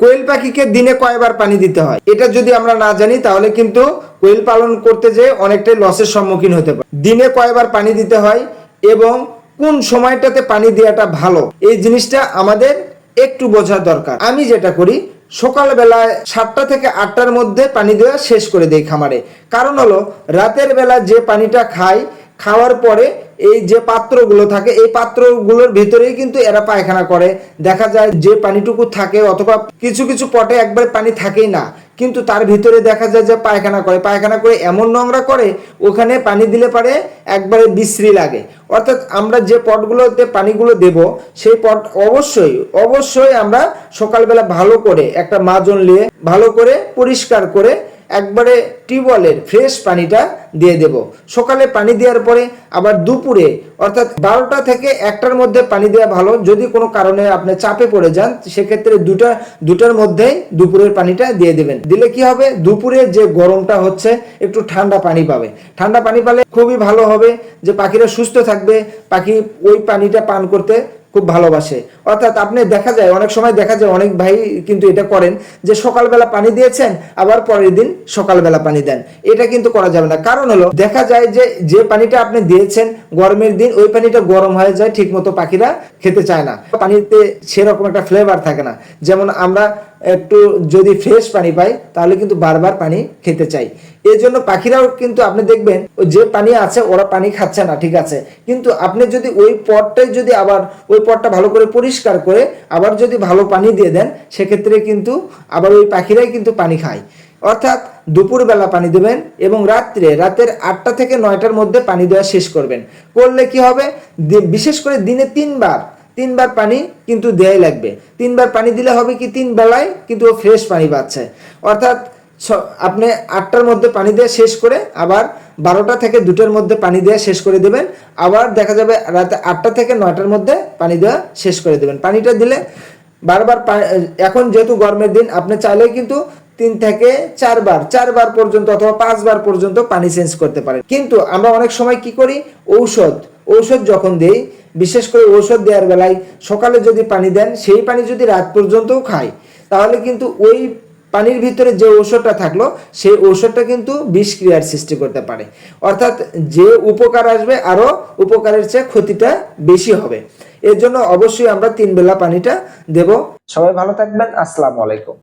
কোয়েল পাখিকে দিনে কয়বার পানি দিতে হয়? এটা যদি আমরা না জানি, তাহলে কিন্তু কোয়েল পালন করতে যেয়ে অনেকটাই লসের সম্মুখীন হতে পারে। দিনে কয়বার পানি দিতে হয় এবং কোন সময়টাতে পানি দেওয়াটা ভালো, এই জিনিসটা আমাদের একটু বোঝা দরকার। আমি যেটা করি, সকালবেলায় সাতটা থেকে আটটার মধ্যে পানি দেওয়া শেষ করে দেই খামারে। কারণ হলো, রাতের বেলা যে পানিটা খাই, খাওয়ার পরে এই যে পাত্রগুলো থাকে, এই পাত্রগুলোর ভিতরেই কিন্তু এরা পায়খানা করে। দেখা যায় যে পানিটুকু থাকে অথবা কিছু কিছু পটে একবার পানি থাকেই না, কিন্তু তার ভিতরে দেখা যায় যে পায়খানা করে। পায়খানা করে এমন নোংরা করে, ওখানে পানি দিলে পারে একবারে বিশ্রী লাগে। অর্থাৎ আমরা যে পটগুলোতে পানিগুলো দেব, সেই পট অবশ্যই অবশ্যই আমরা সকালবেলা ভালো করে একটা মাজন নিয়ে ভালো করে পরিষ্কার করে একবারে টিউবওয়েলের ফ্রেশ পানিটা দিয়ে দেব। সকালে পানি দেওয়ার পরে আবার দুপুরে, অর্থাৎ বারোটা থেকে একটার মধ্যে পানি দেওয়া ভালো। যদি কোনো কারণে আপনি চাপে পড়ে যান, সেক্ষেত্রে দুটা, দুটার মধ্যেই দুপুরের পানিটা দিয়ে দেবেন। দিলে কি হবে? দুপুরে যে গরমটা হচ্ছে, একটু ঠান্ডা পানি পাবে। ঠান্ডা পানি পালে খুবই ভালো হবে যে পাখিরা সুস্থ থাকবে। পাখি ওই পানিটা পান করতে খুব ভালোবাসে। অর্থাৎ আপনি দেখা যায়, অনেক সময় দেখা যায়, অনেক ভাই কিন্তু এটা করেন যে সকালবেলা পানি দিয়েছেন, আবার পরের দিন সকালবেলা পানি দেন। এটা কিন্তু করা যাবে না। কারণ হলো, দেখা যায় যে যে পানিটা আপনি দিয়েছেন গরমের দিন, ওই পানিটা গরম হয়ে যায় ঠিক মতো পাখিরা খেতে চায় না। পানিতে সেরকম একটা ফ্লেভার থাকে না। যেমন আমরা একটু যদি ফ্রেশ পানি পাই, তাহলে কিন্তু বারবার পানি খেতে চাই। এই জন্য পাখিরাও কিন্তু আপনি দেখবেন, যে পানি আছে, ওরা পানি খাচ্ছে না, ঠিক আছে। কিন্তু আপনি যদি ওই পটটাই যদি আবার ওই পটটা ভালো করে পরিষ্কার করে আবার যদি ভালো পানি দিয়ে দেন, সেক্ষেত্রে কিন্তু আবার ওই পাখিরাই কিন্তু পানি খায়। অর্থাৎ দুপুরবেলা পানি দেবেন এবং রাত্রে, রাতের আটটা থেকে নয়টার মধ্যে পানি দেওয়া শেষ করবেন। করলে কি হবে? বিশেষ করে দিনে তিনবার তিনবার পানি কিন্তু দেয়াই লাগবে। তিনবার পানি দিলে হবে কি? তিন বেলায় কিন্তু ও ফ্রেশ পানি পাচ্ছে। অর্থাৎ আপনি আটটার মধ্যে পানি দেওয়া শেষ করে আবার বারোটা থেকে দুটোর মধ্যে পানি দেওয়া শেষ করে দেবেন। আবার দেখা যাবে রাতে আটটা থেকে নয়টার মধ্যে পানি দেওয়া শেষ করে দেবেন। পানিটা দিলে বারবার এখন যেহেতু গরমের দিন, আপনি চাইলে কিন্তু তিন থেকে চারবার চারবার পর্যন্ত অথবা পাঁচবার পর্যন্ত পানি চেঞ্জ করতে পারেন। কিন্তু আমরা অনেক সময় কি করি? ঔষধ ঔষধ যখন দেই, বিশেষ করে ঔষধ দেওয়ার বেলায় সকালে যদি পানি দেন, সেই পানি যদি রাত পর্যন্তও খাই তাহলে কিন্তু ওই পানির ভিতরে যে ঔষধটা থাকল, সেই ঔষধটা কিন্তু বিষক্রিয়ার সৃষ্টি করতে পারে। অর্থাৎ যে উপকার আসবে আরও উপকারের চেয়ে ক্ষতিটা বেশি হবে। এর জন্য অবশ্যই আমরা তিন বেলা পানিটা দেব। সবাই ভালো থাকবেন। আসসালামু আলাইকুম।